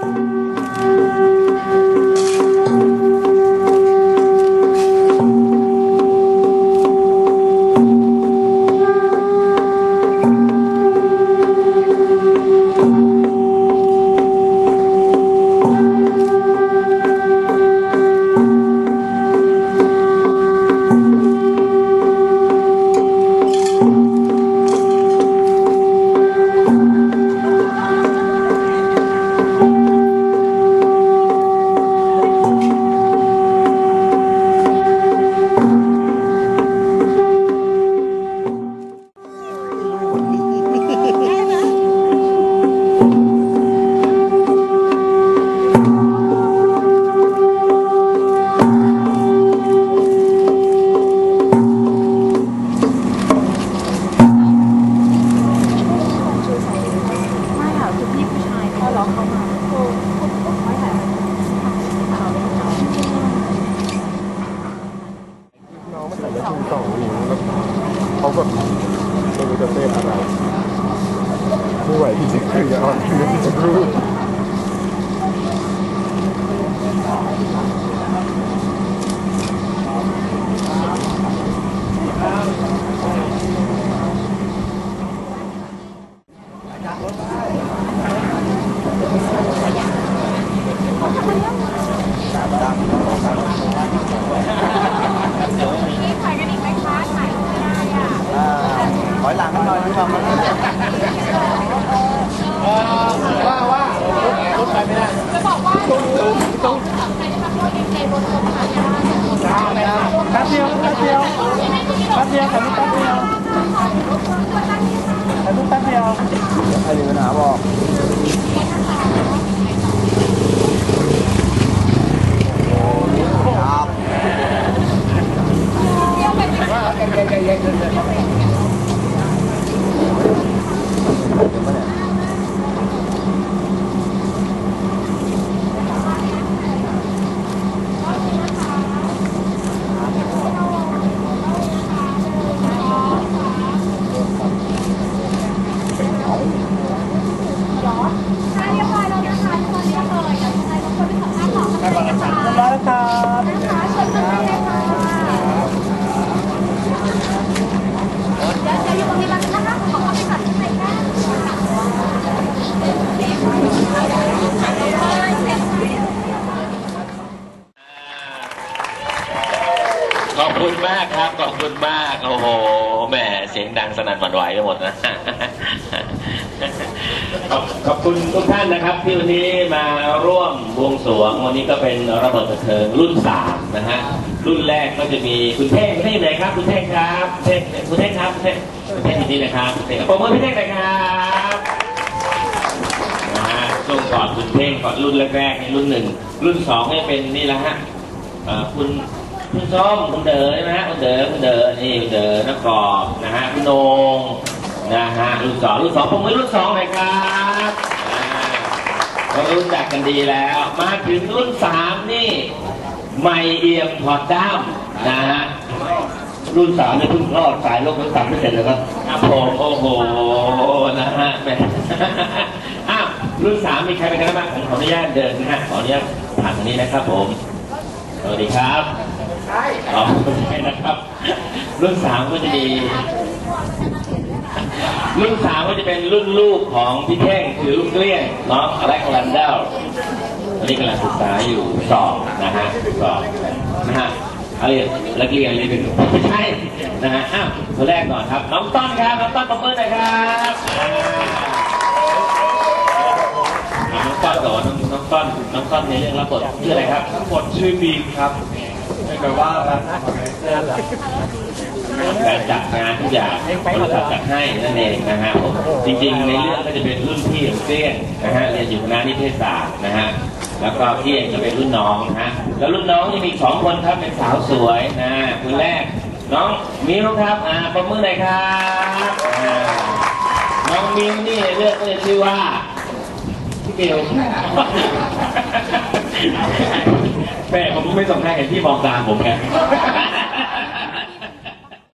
ไม่ ไม่ไหวที่ จะคือจะอ่อนจะรู้พี่ถ่ายกันอีกไหมคะถ่ายไม่ได้อะถอยหลังกันหน่อยดีกว่ามันว่าว่ารถไปไม่ได้จะบอกว่าต้องใครจะทำรถเองในรถรถผ่านยาแป๊บเดียวแป๊บเดียวแป๊บเดียวขอรูปแป๊บเดียวขอรูปแป๊บเดียวใครมีปัญหาบอกครับเรียบร้อยแล้วครับ นะคะชนกันเลยค่ะเดี๋ยวจะอยู่ตรงนี้แล้วนะคะขอเข้าไปก่อนข้างในได้ ขอบคุณมาก ขอบคุณมาก โอ้โห แหม เสียงดังสนั่นหวั่นไหวไปหมดนะขอบขอบคุณทุกท่านนะครับ ที่วันนี้มาร่วมบวงสรวง วันนี้ก็เป็นระเบิดกระเทิงรุ่นสามนะฮะ รุ่นแรกก็จะมีคุณเท่งคุณเท่งไหนครับ คุณเท่งครับเท่งคุณเท่งครับคุณเท่งคุณเท่งที่นี่นะครับคุณเท่งปรบมือพี่เท่งหน่อยครับนะฮะช่วงก่อนคุณเท่งก่อนรุ่นแรกๆนี่รุ่นหนึ่ง รุ่นสองนี่เป็นนี่แหละฮะคุณ คุณส้มคุณเด๋อใช่ไหมฮะคุณเด๋อคุณเด๋อนี่คุณเด๋อนักกรอบนะฮะคุณโนงนะฮะรุ่นสองรุ่นสองผมมือรุ่นสองหน่อยครับเรารู้จักกันดีแล้ว มาถึงรุ่นสามนี่ไม่เอี่ยมถอดด้ามนะฮะรุ่นสามเนี่ยเพิ่งรอดสายโลกทั้งสามไม่เสร็จเลยครับครับผมโอ้โหนะฮะแหมอ้าวรุ่นสามมีใครเป็นกันบ้างผมขออนุญาตเดินนะฮะขออนุญาตผ่านตรงนี้นะครับผมสวัสดีครับ ใช่อ๋อไม่ใช่นะครับ รุ่นสามก็จะมีรุ่นสามก็จะเป็นรุ่นลูกของพี่เท่งคือลูกเกลี้ยงน้องอเล็กซานเดลตอนนี้กำลังศึกษาอยู่สอบนะฮะสอบนะฮะอะไรนักเรียนเรียนเป็นไม่ใช่นะฮะอ้าวคนแรกก่อนครับ น้องต้นครับน้องต้นปรบมือหน่อยครับอ่าน้องต้นก่อนน้องต้ นน้องต้นในเรื่องรับบทชื่ออะไรครับบทชื่อบีมครับแต่ว่าแบบการจัดงานทุกอย่างบริษัทจัดให้นั่นเองนะฮะผมจริงๆ ในเรื่องก็จะเป็นรุ่นพี่ของเตี้ยงนะฮะเรียนอยู่คณะนิเทศศาสตร์นะฮะแล้วก็พี่เองจะเป็นรุ่นน้องนะฮะแล้วรุ่นน้องยังมีอีกสองคนครับเป็นสาวสวยนะคนแรก น้องมิวครับอ่าประมือหน่อยครับอ่าน้องมิวนี่ในเรื่องก็จะชื่อว่าพี่ เกลแม่ผมไม่สงสัยเห็นพี่มองตามผมไง